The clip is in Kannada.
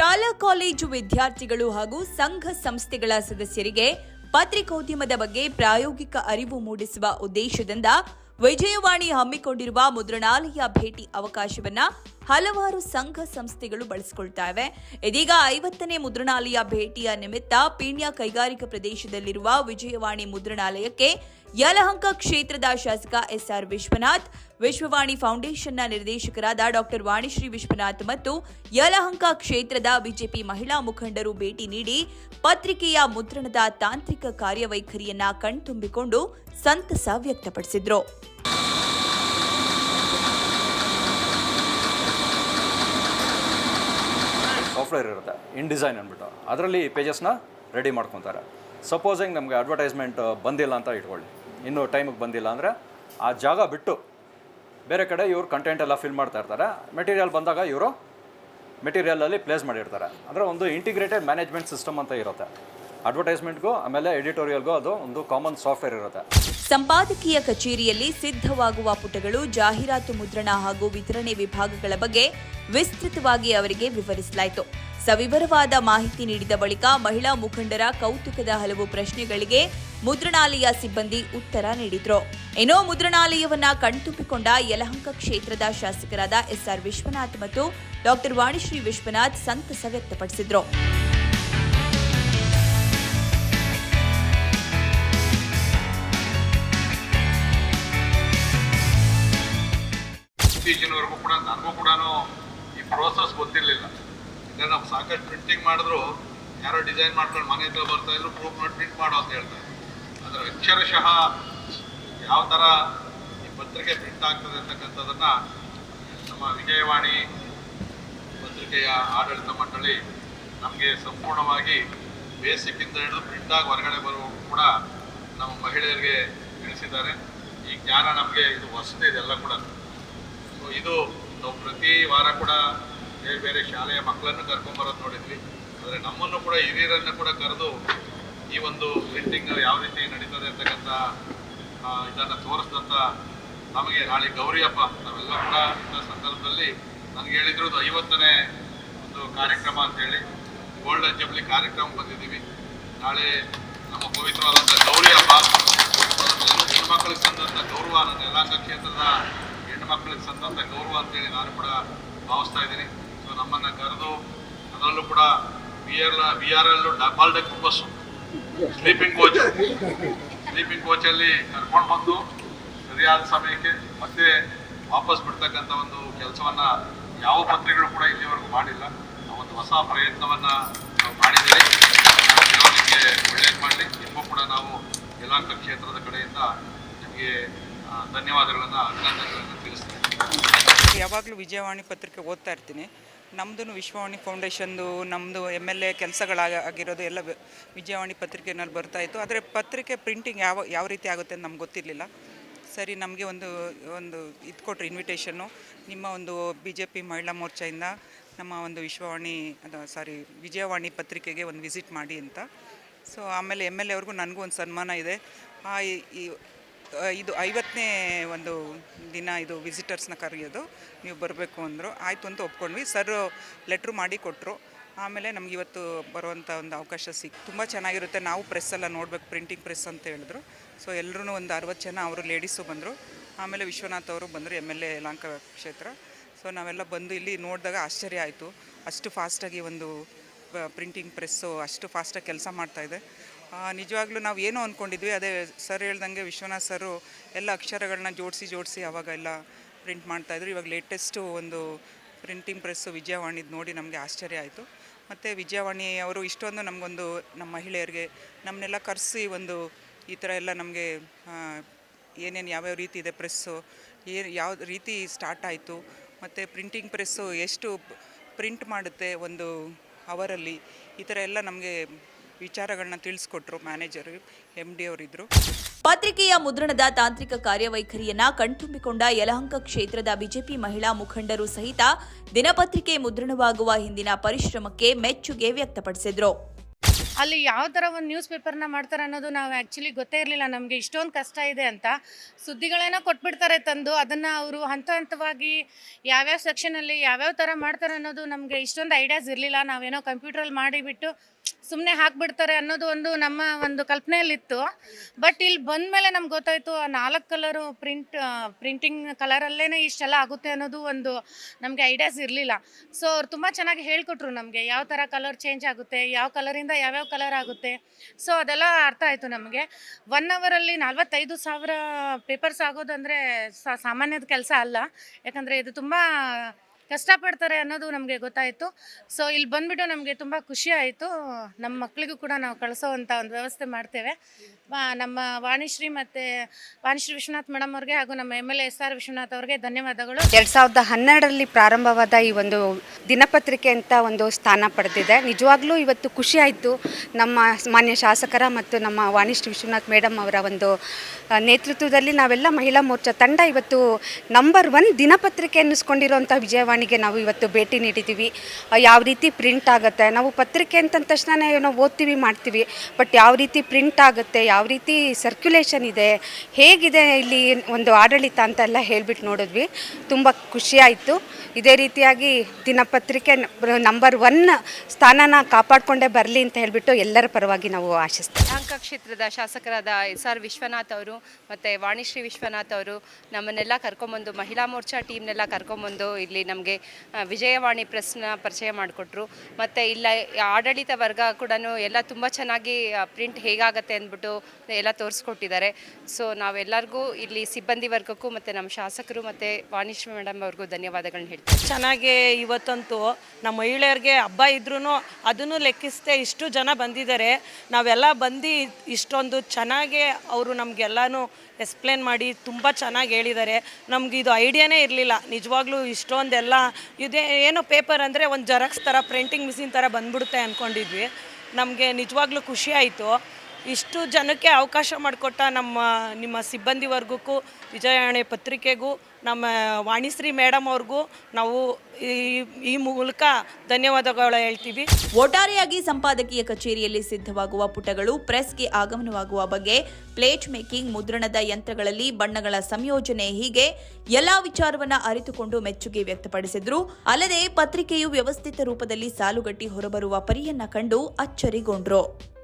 ಶಾಲಾ ಕಾಲೇಜು ವಿದ್ಯಾರ್ಥಿಗಳು ಹಾಗೂ ಸಂಘ ಸಂಸ್ಥೆಗಳ ಸದಸ್ಯರಿಗೆ ಪತ್ರಿಕೋದ್ಯಮದ ಬಗ್ಗೆ ಪ್ರಾಯೋಗಿಕ ಅರಿವು ಮೂಡಿಸುವ ಉದ್ದೇಶದಿಂದ ವಿಜಯವಾಣಿ ಹಮ್ಮಿಕೊಂಡಿರುವ ಮುದ್ರಣಾಲಯ ಭೇಟಿ ಅವಕಾಶವನ್ನ ಹಲವಾರು ಸಂಘ ಸಂಸ್ಥೆಗಳು ಬಳಸಿಕೊಳ್ತಾ ಇವೆ ಇದೀಗ ಐವತ್ತನೇ ಮುದ್ರಣಾಲಯ ಭೇಟಿಯ ನಿಮಿತ್ತ ಪೀಣ್ಯ ಕೈಗಾರಿಕಾ ಪ್ರದೇಶದಲ್ಲಿರುವ ವಿಜಯವಾಣಿ ಮುದ್ರಣಾಲಯಕ್ಕೆ ಯಲಹಂಕ ಕ್ಷೇತ್ರದ ಶಾಸಕ ಎಸ್ಆರ್ ವಿಶ್ವನಾಥ್, ವಿಶ್ವವಾಣಿ ಫೌಂಡೇಶನ್ನ ನಿರ್ದೇಶಕರಾದ ಡಾಕ್ಟರ್ ವಾಣಿಶ್ರೀ ವಿಶ್ವನಾಥ್ ಮತ್ತು ಯಲಹಂಕ ಕ್ಷೇತ್ರದ ಬಿಜೆಪಿ ಮಹಿಳಾ ಮುಖಂಡರು ಭೇಟಿ ನೀಡಿ ಪತ್ರಿಕೆಯ ಮುದ್ರಣದ ತಾಂತ್ರಿಕ ಕಾರ್ಯವೈಖರಿಯನ್ನ ಕಣ್ತುಂಬಿಕೊಂಡು ಸಂತಸ ವ್ಯಕ್ತಪಡಿಸಿದ್ರು. ಸಾಫ್ಟ್ವೇರ್ ಇರುತ್ತೆ ಇನ್ ಡಿಸೈನ್ ಅಂದ್ಬಿಟ್ಟು. ಅದರಲ್ಲಿ ಪೇಜಸ್ನ ರೆಡಿ ಮಾಡ್ಕೊತಾರೆ. ಸಪೋಸಿಂಗ್ ನಮಗೆ ಅಡ್ವರ್ಟೈಸ್ಮೆಂಟ್ ಬಂದಿಲ್ಲ ಅಂತ ಇಟ್ಕೊಳ್ಳಿ. ಇನ್ನೂ ಟೈಮಿಗೆ ಬಂದಿಲ್ಲ ಅಂದರೆ ಆ ಜಾಗ ಬಿಟ್ಟು ಬೇರೆ ಕಡೆ ಇವರು ಕಂಟೆಂಟ್ ಎಲ್ಲ ಫಿಲ್ ಮಾಡ್ತಾ ಇರ್ತಾರೆ. ಮೆಟೀರಿಯಲ್ ಬಂದಾಗ ಇವರು ಮೆಟೀರಿಯಲಲ್ಲಿ ಪ್ಲೇಸ್ ಮಾಡಿರ್ತಾರೆ. ಅಂದರೆ ಒಂದು ಇಂಟಿಗ್ರೇಟೆಡ್ ಮ್ಯಾನೇಜ್ಮೆಂಟ್ ಸಿಸ್ಟಮ್ ಅಂತ ಇರುತ್ತೆ. ಅಡ್ವರ್ಟೈಸ್ಮೆಂಟ್ಗೂ ಆಮೇಲೆ ಎಡಿಟೋರಿಯಲ್ಗೂ ಅದು ಒಂದು ಕಾಮನ್ ಸಾಫ್ಟ್ವೇರ್ ಇರುತ್ತೆ. ಸಂಪಾದಕೀಯ ಕಚೇರಿಯಲ್ಲಿ ಸಿದ್ಧವಾಗುವ ಪುಟಗಳು, ಜಾಹೀರಾತು ಮುದ್ರಣ ಹಾಗೂ ವಿತರಣೆ ವಿಭಾಗಗಳ ಬಗ್ಗೆ ವಿಸ್ತೃತವಾಗಿ ಅವರಿಗೆ ವಿವರಿಸಲಾಯಿತು. ಸವಿವರವಾದ ಮಾಹಿತಿ ನೀಡಿದ ಬಳಿಕ ಮಹಿಳಾ ಮುಖಂಡರ ಕೌತುಕದ ಹಲವು ಪ್ರಶ್ನೆಗಳಿಗೆ ಮುದ್ರಣಾಲಯ ಸಿಬ್ಬಂದಿ ಉತ್ತರ ನೀಡಿದ್ರು. ಏನೋ ಮುದ್ರಣಾಲಯವನ್ನ ಕಣ್ತುಂಬಿಕೊಂಡ ಯಲಹಂಕ ಕ್ಷೇತ್ರದ ಶಾಸಕರಾದ ಎಸ್ಆರ್ ವಿಶ್ವನಾಥ್ ಮತ್ತು ಡಾಕ್ಟರ್ ವಾಣಿಶ್ರೀ ವಿಶ್ವನಾಥ್ ಸಂತಸ ವ್ಯಕ್ತಪಡಿಸಿದ್ರು. ಇತ್ತೀಚಿನವರೆಗೂ ಕೂಡ ನನಗೂ ಕೂಡ ಈ ಪ್ರೋಸೆಸ್ ಗೊತ್ತಿರಲಿಲ್ಲ. ಇಲ್ಲ, ನಾವು ಸಾಕಷ್ಟು ಪ್ರಿಂಟಿಂಗ್ ಮಾಡಿದ್ರು, ಯಾರೋ ಡಿಸೈನ್ ಮಾಡ್ಕೊಂಡು ಮನೆ ಹತ್ರ ಬರ್ತಾ ಇದ್ರು ಪ್ರೂಫ್ ನೋಡಿ ಪ್ರಿಂಟ್ ಮಾಡೋ ಅಂತ ಹೇಳ್ತಾರೆ ಅದರ ಅಕ್ಷರಶಃ ಯಾವ ಥರ ಈ ಪತ್ರಿಕೆ ಪ್ರಿಂಟ್ ಆಗ್ತದೆ ಅಂತಕ್ಕಂಥದ್ದನ್ನು ನಮ್ಮ ವಿಜಯವಾಣಿ ಪತ್ರಿಕೆಯ ಆಡಳಿತ ಮಂಡಳಿ ನಮಗೆ ಸಂಪೂರ್ಣವಾಗಿ ಬೇಸಿಕ್ಕಿಂದ ಹಿಡಿದು ಪ್ರಿಂಟಾಗಿ ಹೊರಗಡೆ ಬರುವ ಕೂಡ ನಮ್ಮ ಮಹಿಳೆಯರಿಗೆ ತಿಳಿಸಿದ್ದಾರೆ. ಈ ಜ್ಞಾನ ನಮಗೆ ಇದು ಹೊಸದಿದೆ ಇದೆಲ್ಲ ಕೂಡ ಇದು ನಾವು ಪ್ರತಿ ವಾರ ಕೂಡ ಬೇರೆ ಬೇರೆ ಶಾಲೆಯ ಮಕ್ಕಳನ್ನು ಕರ್ಕೊಂಬರೋದು ನೋಡಿದ್ವಿ. ಆದರೆ ನಮ್ಮನ್ನು ಕೂಡ ಹಿರಿಯರನ್ನು ಕೂಡ ಕರೆದು ಈ ಒಂದು ಪ್ರಿಂಟಿಂಗ್ ಯಾವ ರೀತಿ ನಡೀತದೆ ಅಂತಕ್ಕಂಥ ಇದನ್ನು ತೋರಿಸಿದಂಥ ನಮಗೆ ನಾಳೆ ಗೌರಿ ಹಬ್ಬ ನಾವೆಲ್ಲ ಕೂಡ ಇಂಥ ಸಂದರ್ಭದಲ್ಲಿ ನನಗೆ ಹೇಳಿದ್ರು ಐವತ್ತನೇ ಒಂದು ಕಾರ್ಯಕ್ರಮ ಅಂತೇಳಿ. ಗೋಲ್ಡನ್ ಜಬ್ಲಿ ಕಾರ್ಯಕ್ರಮ ಬಂದಿದ್ದೀವಿ. ನಾಳೆ ನಮ್ಮ ಪವಿತ್ರವಾದಂಥ ಗೌರಿ ಹಬ್ಬ ಹೆಣ್ಮಕ್ಳಿಗೆ ತಂದಂಥ ಗೌರವ ನನ್ನ ಎಲ್ಲ ಕ್ಷೇತ್ರದ ಹೆಣ್ಮಕ್ಳಿಗೆ ಸಂತಂತ ಗೌರವ ಅಂತೇಳಿ ನಾನು ಕೂಡ ಭಾವಿಸ್ತಾ ಇದ್ದೀನಿ. ಸೊ ನಮ್ಮನ್ನು ಕರೆದು ಅದರಲ್ಲೂ ಕೂಡ ಬಿ ಆರ್ ಬಿ ಆರ್ ಎಲ್ಲು double deck bus sleeping coach sleeping ಕೋಚಲ್ಲಿ ಕರ್ಕೊಂಡು ಬಂದು ಸರಿಯಾದ ಸಮಯಕ್ಕೆ ಮತ್ತೆ ವಾಪಸ್ ಬಿಡ್ತಕ್ಕಂಥ ಒಂದು ಕೆಲಸವನ್ನ ಯಾವ ಪತ್ರಿಕೆಗಳು ಕೂಡ ಇಲ್ಲಿವರೆಗೂ ಮಾಡಿಲ್ಲ. ಒಂದು ಹೊಸ ಪ್ರಯತ್ನವನ್ನ ನಾವು ಮಾಡಿದ್ದೀವಿ. ದೇವರಿಗೆ ಒಳ್ಳೇದು ಮಾಡಲಿ. ನಿಮಗೂ ಕೂಡ ನಾವು ಯಲಾಂಕ ಕ್ಷೇತ್ರದ ಕಡೆಯಿಂದ ನಿಮಗೆ ಧನ್ಯವಾದಗಳನ್ನ ಅಭಿನಂದನೆಗಳನ್ನು ತಿಳಿಸ್ತೀನಿ. ಯಾವಾಗಲೂ ವಿಜಯವಾಣಿ ಪತ್ರಿಕೆ ಓದ್ತಾ ಇರ್ತೀನಿ. ನಮ್ಮದು ವಿಶ್ವವಾಣಿ ಫೌಂಡೇಶನ್ದು ನಮ್ಮದು ಎಂ ಎಲ್ ಎ ಕೆಲಸಗಳಾಗ ಆಗಿರೋದು ಎಲ್ಲ ವಿಜಯವಾಣಿ ಪತ್ರಿಕೆನಲ್ಲಿ ಬರ್ತಾ ಇತ್ತು. ಆದರೆ ಪತ್ರಿಕೆ ಪ್ರಿಂಟಿಂಗ್ ಯಾವ ಯಾವ ರೀತಿ ಆಗುತ್ತೆ ಅಂತ ನಮ್ಗೆ ಗೊತ್ತಿರಲಿಲ್ಲ. ಸರಿ, ನಮಗೆ ಒಂದು ಒಂದು ಇದು ಕೊಟ್ಟರು ಇನ್ವಿಟೇಷನ್ನು. ನಿಮ್ಮ ಒಂದು ಬಿ ಜೆ ಪಿ ಮಹಿಳಾ ಮೋರ್ಚಾಯಿಂದ ನಮ್ಮ ಒಂದು ವಿಶ್ವವಾಣಿ, ಅದು, ಸಾರಿ, ವಿಜಯವಾಣಿ ಪತ್ರಿಕೆಗೆ ಒಂದು ವಿಸಿಟ್ ಮಾಡಿ ಅಂತ. ಸೊ ಆಮೇಲೆ ಎಂ ಎಲ್ ಎ ಅವ್ರಿಗೂ ನನಗೂ ಒಂದು ಸನ್ಮಾನ ಇದೆ. ಆ ಈ- ಇದು ಐವತ್ತನೇ ಒಂದು ದಿನ ಇದು ವಿಸಿಟರ್ಸ್ನ ಕರೆಯೋದು. ನೀವು ಬರಬೇಕು ಅಂದರು. ಆಯಿತು ಅಂತ ಒಪ್ಕೊಂಡ್ವಿ. ಸರ್ ಲೆಟ್ರು ಮಾಡಿ ಕೊಟ್ಟರು ಆಮೇಲೆ ನಮ್ಗೆ ಇವತ್ತು ಬರುವಂಥ ಒಂದು ಅವಕಾಶ ಸಿಕ್, ತುಂಬ ಚೆನ್ನಾಗಿರುತ್ತೆ. ನಾವು ಪ್ರೆಸ್ಸೆಲ್ಲ ನೋಡಬೇಕು ಪ್ರಿಂಟಿಂಗ್ ಪ್ರೆಸ್ ಅಂತ ಹೇಳಿದ್ರು. ಸೊ ಎಲ್ಲರೂ ಒಂದು ಅರವತ್ತು ಜನ ಅವರು ಲೇಡೀಸು ಬಂದರು. ಆಮೇಲೆ ವಿಶ್ವನಾಥ್ ಅವರು ಬಂದರು ಎಂ ಎಲ್ ಎ ಯಲಹಂಕ ಕ್ಷೇತ್ರ. ಸೊ ನಾವೆಲ್ಲ ಬಂದು ಇಲ್ಲಿ ನೋಡಿದಾಗ ಆಶ್ಚರ್ಯ ಆಯಿತು. ಅಷ್ಟು ಫಾಸ್ಟಾಗಿ ಒಂದು ಪ್ರಿಂಟಿಂಗ್ ಪ್ರೆಸ್ಸು ಅಷ್ಟು ಫಾಸ್ಟಾಗಿ ಕೆಲಸ ಮಾಡ್ತಾಯಿದೆ ನಿಜವಾಗ್ಲೂ ನಾವು ಏನೋ ಅಂದ್ಕೊಂಡಿದ್ವಿ ಅದೇ ಸರ್ ಹೇಳ್ದಂಗೆ ವಿಶ್ವನಾಥ್ ಸರು ಎಲ್ಲ ಅಕ್ಷರಗಳನ್ನ ಜೋಡಿಸಿ ಜೋಡಿಸಿ ಅವಾಗ ಎಲ್ಲ ಪ್ರಿಂಟ್ ಮಾಡ್ತಾಯಿದ್ರು ಇವಾಗ ಲೇಟೆಸ್ಟು ಒಂದು ಪ್ರಿಂಟಿಂಗ್ ಪ್ರೆಸ್ಸು ವಿಜಯವಾಣಿದು ನೋಡಿ ನಮಗೆ ಆಶ್ಚರ್ಯ ಆಯಿತು. ಮತ್ತು ವಿಜಯವಾಣಿ ಅವರು ಇಷ್ಟೊಂದು ನಮಗೊಂದು, ನಮ್ಮ ಮಹಿಳೆಯರಿಗೆ ನಮ್ಮನ್ನೆಲ್ಲ ಕರೆಸಿ ಒಂದು ಈ ಥರ ಎಲ್ಲ ನಮಗೆ ಏನೇನು ಯಾವ್ಯಾವ ರೀತಿ ಇದೆ ಪ್ರೆಸ್ಸು ಏನು ಯಾವ ರೀತಿ ಸ್ಟಾರ್ಟ್ ಆಯಿತು, ಮತ್ತು ಪ್ರಿಂಟಿಂಗ್ ಪ್ರೆಸ್ಸು ಎಷ್ಟು ಪ್ರಿಂಟ್ ಮಾಡುತ್ತೆ ಒಂದು ಅವರಲ್ಲಿ, ಈ ಥರ ಎಲ್ಲ ನಮಗೆ ವಿಚಾರಗಳನ್ನ ತಿಳಿಸ್ಕೊಟ್ರು ಮ್ಯಾನೇಜರು ಎಂ ಡಿ ಅವರಿದ್ದರು ಪತ್ರಿಕೆಯ ಮುದ್ರಣದ ತಾಂತ್ರಿಕ ಕಾರ್ಯವೈಖರಿಯನ್ನ ಕಣ್ತುಂಬಿಕೊಂಡ ಯಲಹಂಕ ಕ್ಷೇತ್ರದ ಬಿಜೆಪಿ ಮಹಿಳಾ ಮುಖಂಡರು ಸಹಿತ ದಿನಪತ್ರಿಕೆ ಮುದ್ರಣವಾಗುವ ಹಿಂದಿನ ಪರಿಶ್ರಮಕ್ಕೆ ಮೆಚ್ಚುಗೆ ವ್ಯಕ್ತಪಡಿಸಿದ್ರು. ಅಲ್ಲಿ ಯಾವ ಥರ ಒಂದು ನ್ಯೂಸ್ ಪೇಪರ್ನ ಮಾಡ್ತಾರೆ ಅನ್ನೋದು ನಾವು ಆ್ಯಕ್ಚುಲಿ ಗೊತ್ತೇ ಇರಲಿಲ್ಲ. ನಮಗೆ ಇಷ್ಟೊಂದು ಕಷ್ಟ ಇದೆ ಅಂತ. ಸುದ್ದಿಗಳೇನೋ ಕೊಟ್ಬಿಡ್ತಾರೆ ತಂದು. ಅದನ್ನು ಅವರು ಹಂತ ಹಂತವಾಗಿ ಯಾವ್ಯಾವ ಸೆಕ್ಷನಲ್ಲಿ ಯಾವ್ಯಾವ ಥರ ಮಾಡ್ತಾರೆ ಅನ್ನೋದು ನಮಗೆ ಇಷ್ಟೊಂದು ಐಡಿಯಾಸ್ ಇರಲಿಲ್ಲ. ನಾವೇನೋ ಕಂಪ್ಯೂಟ್ರಲ್ಲಿ ಮಾಡಿಬಿಟ್ಟು ಸುಮ್ಮನೆ ಹಾಕ್ಬಿಡ್ತಾರೆ ಅನ್ನೋದು ಒಂದು ನಮ್ಮ ಒಂದು ಕಲ್ಪನೆಯಲ್ಲಿತ್ತು. ಬಟ್ ಇಲ್ಲಿ ಬಂದ ಮೇಲೆ ನಮ್ಗೆ ಗೊತ್ತಾಯಿತು ನಾಲ್ಕು ಕಲರು ಪ್ರಿಂಟ್ ಪ್ರಿಂಟಿಂಗ್ ಕಲರಲ್ಲೇ ಇಷ್ಟೆಲ್ಲ ಆಗುತ್ತೆ ಅನ್ನೋದು ಒಂದು ನಮಗೆ ಐಡಿಯಾಸ್ ಇರಲಿಲ್ಲ. ಸೊ ಅವ್ರು ತುಂಬ ಚೆನ್ನಾಗಿ ಹೇಳ್ಕೊಟ್ರು ನಮಗೆ, ಯಾವ ಥರ ಕಲರ್ ಚೇಂಜ್ ಆಗುತ್ತೆ, ಯಾವ ಕಲರಿಂದ ಯಾವ್ಯಾವ ಕಲರ್ ಆಗುತ್ತೆ. ಸೊ ಅದೆಲ್ಲ ಅರ್ಥ ಆಯಿತು ನಮಗೆ. ಒನ್ ಅವರಲ್ಲಿ ನಲ್ವತ್ತೈದು ಸಾವಿರ ಪೇಪರ್ಸ್ ಆಗೋದಂದರೆ ಸಾಮಾನ್ಯದ ಕೆಲಸ ಅಲ್ಲ. ಯಾಕಂದರೆ ಇದು ತುಂಬ ಕಷ್ಟಪಡ್ತಾರೆ ಅನ್ನೋದು ನಮಗೆ ಗೊತ್ತಾಯಿತು. ಸೊ ಇಲ್ಲಿ ಬಂದುಬಿಟ್ಟು ನಮಗೆ ತುಂಬ ಖುಷಿ ಆಯಿತು. ನಮ್ಮ ಮಕ್ಕಳಿಗೂ ಕೂಡ ನಾವು ಕಳಿಸೋವಂಥ ಒಂದು ವ್ಯವಸ್ಥೆ ಮಾಡ್ತೇವೆ. ನಮ್ಮ ವಾಣಿಶ್ರೀ ಮತ್ತು ವಾಣಿಶ್ರೀ ವಿಶ್ವನಾಥ್ ಮೇಡಮ್ ಅವ್ರಿಗೆ ಹಾಗೂ ನಮ್ಮ M L A S R Vishwanath ಅವ್ರಿಗೆ ಧನ್ಯವಾದಗಳು. ಎರಡು ಸಾವಿರದ ಹನ್ನೆರಡರಲ್ಲಿ ಪ್ರಾರಂಭವಾದ ಈ ಒಂದು ದಿನಪತ್ರಿಕೆ ಅಂತ ಒಂದು ಸ್ಥಾನ ಪಡೆದಿದೆ. ನಿಜವಾಗ್ಲೂ ಇವತ್ತು ಖುಷಿ ಆಯಿತು. ನಮ್ಮ ಮಾನ್ಯ ಶಾಸಕರ ಮತ್ತು ನಮ್ಮ ವಾಣಿಶ್ರೀ ವಿಶ್ವನಾಥ್ ಮೇಡಮ್ ಅವರ ಒಂದು ನೇತೃತ್ವದಲ್ಲಿ ನಾವೆಲ್ಲ ಮಹಿಳಾ ಮೋರ್ಚಾ ತಂಡ ಇವತ್ತು ನಂಬರ್ ಒನ್ ದಿನಪತ್ರಿಕೆ ಅನ್ನಿಸ್ಕೊಂಡಿರೋಂಥ ವಿಜಯವಾಣಿಗೆ ನಾವು ಇವತ್ತು ಭೇಟಿ ನೀಡಿದ್ದೀವಿ. ಯಾವ ರೀತಿ ಪ್ರಿಂಟ್ ಆಗುತ್ತೆ? ನಾವು ಪತ್ರಿಕೆ ಅಂತಂದ ತಕ್ಷಣ ಏನೋ ಓದ್ತೀವಿ, ಮಾಡ್ತೀವಿ. ಬಟ್ ಯಾವ ರೀತಿ ಪ್ರಿಂಟ್ ಆಗುತ್ತೆ? ಯಾವ ರೀತಿ ಸರ್ಕ್ಯುಲೇಷನ್ ಇದೆ? ಹೇಗಿದೆ ಇಲ್ಲಿ ಒಂದು ಆಡಳಿತ ಅಂತೆಲ್ಲ ಹೇಳಿಬಿಟ್ಟು ನೋಡಿದ್ವಿ. ತುಂಬ ಖುಷಿಯಾಯಿತು ಇದೇ ರೀತಿಯಾಗಿ ದಿನಪತ್ರಿಕೆ ನಂಬರ್ ಒನ್ ಸ್ಥಾನನ ಕಾಪಾಡಿಕೊಂಡೇ ಬರಲಿ ಅಂತ ಹೇಳಿಬಿಟ್ಟು ಎಲ್ಲರ ಪರವಾಗಿ ನಾವು ಆಶಿಸ್ತೀವಿ. ಯಲಹಂಕ ಕ್ಷೇತ್ರದ ಶಾಸಕರಾದ ಎಸ್ ಆರ್ ವಿಶ್ವನಾಥ್ ಅವರು ಮತ್ತು ವಾಣಿಶ್ರೀ ವಿಶ್ವನಾಥ್ ಅವರು ನಮ್ಮನ್ನೆಲ್ಲ ಕರ್ಕೊಂಬಂದು ಮಹಿಳಾ ಮೋರ್ಚಾ ಟೀಮ್ನೆಲ್ಲ ಕರ್ಕೊಂಬಂದು ಇಲ್ಲಿ ನಮಗೆ ವಿಜಯವಾಣಿ ಪ್ರೆಸ್ನ ಪರಿಚಯ ಮಾಡಿಕೊಟ್ರು. ಮತ್ತು ಇಲ್ಲ ಆಡಳಿತ ವರ್ಗ ಕೂಡ ಎಲ್ಲ ತುಂಬ ಚೆನ್ನಾಗಿ ಪ್ರಿಂಟ್ ಹೇಗಾಗತ್ತೆ ಅಂದ್ಬಿಟ್ಟು ಎಲ್ಲ ತೋರಿಸ್ಕೊಟ್ಟಿದ್ದಾರೆ. ಸೊ, ನಾವೆಲ್ಲರಿಗೂ ಇಲ್ಲಿ ಸಿಬ್ಬಂದಿ ವರ್ಗಕ್ಕೂ ಮತ್ತು ನಮ್ಮ ಶಾಸಕರು ಮತ್ತು ವಾಣಿಶ್ರೀ ಮೇಡಮ್ ಅವ್ರಿಗೂ ಧನ್ಯವಾದಗಳನ್ನ ಹೇಳ್ತೀವಿ ಚೆನ್ನಾಗಿ ಇವತ್ತಂತೂ ನಮ್ಮ ಮಹಿಳೆಯರಿಗೆ ಹಬ್ಬ ಇದ್ರೂ ಅದನ್ನು ಲೆಕ್ಕಿಸದೆ ಇಷ್ಟು ಜನ ಬಂದಿದ್ದಾರೆ. ನಾವೆಲ್ಲ ಬಂದು ಇಷ್ಟೊಂದು ಚೆನ್ನಾಗಿ ಅವರು ನಮಗೆಲ್ಲನೂ ಎಕ್ಸ್ಪ್ಲೇನ್ ಮಾಡಿ ತುಂಬ ಚೆನ್ನಾಗಿ ಹೇಳಿದ್ದಾರೆ ನಮ್ಗೆ ಇದು ಐಡಿಯಾನೇ ಇರಲಿಲ್ಲ. ನಿಜವಾಗ್ಲೂ ಇಷ್ಟೊಂದೆಲ್ಲ ಇದೇ, ಏನೋ ಪೇಪರ್ ಅಂದರೆ ಒಂದು ಜೆರಾಕ್ಸ್ ಥರ ಪ್ರಿಂಟಿಂಗ್ ಮಿಷಿನ್ ಥರ ಬಂದ್ಬಿಡುತ್ತೆ ಅಂದ್ಕೊಂಡಿದ್ವಿ ನಮಗೆ ನಿಜವಾಗ್ಲೂ ಖುಷಿ ಆಯಿತು. ಇಷ್ಟು ಜನಕ್ಕೆ ಅವಕಾಶ ಮಾಡಿಕೊಟ್ಟ ನಮ್ಮ, ನಿಮ್ಮ ಸಿಬ್ಬಂದಿ ವರ್ಗಕ್ಕೂ ವಿಜಯವಾಣಿ ಪತ್ರಿಕೆಗೂ, ನಮ್ಮ ವಾಣಿಶ್ರೀ ಮೇಡಮ್ ಅವ್ರಿಗೂ ನಾವು ಈ ಈ ಮೂಲಕ ಧನ್ಯವಾದಗಳು ಹೇಳ್ತೀವಿ. ಒಟ್ಟಾರೆಯಾಗಿ ಸಂಪಾದಕೀಯ ಕಚೇರಿಯಲ್ಲಿ ಸಿದ್ಧವಾಗುವ ಪುಟಗಳು, ಪ್ರೆಸ್ಗೆ ಆಗಮನವಾಗುವ ಬಗ್ಗೆ, ಪ್ಲೇಟ್ ಮೇಕಿಂಗ್, ಮುದ್ರಣದ ಯಂತ್ರಗಳಲ್ಲಿ ಬಣ್ಣಗಳ ಸಂಯೋಜನೆ ಹೀಗೆ ಎಲ್ಲಾ ವಿಚಾರವನ್ನ ಅರಿತುಕೊಂಡು ಮೆಚ್ಚುಗೆ ವ್ಯಕ್ತಪಡಿಸಿದ್ರು. ಅಲ್ಲದೆ ಪತ್ರಿಕೆಯು ವ್ಯವಸ್ಥಿತ ರೂಪದಲ್ಲಿ ಸಾಲುಗಟ್ಟಿ ಹೊರಬರುವ ಪರಿಯನ್ನ ಕಂಡು ಅಚ್ಚರಿಗೊಂಡ್ರು.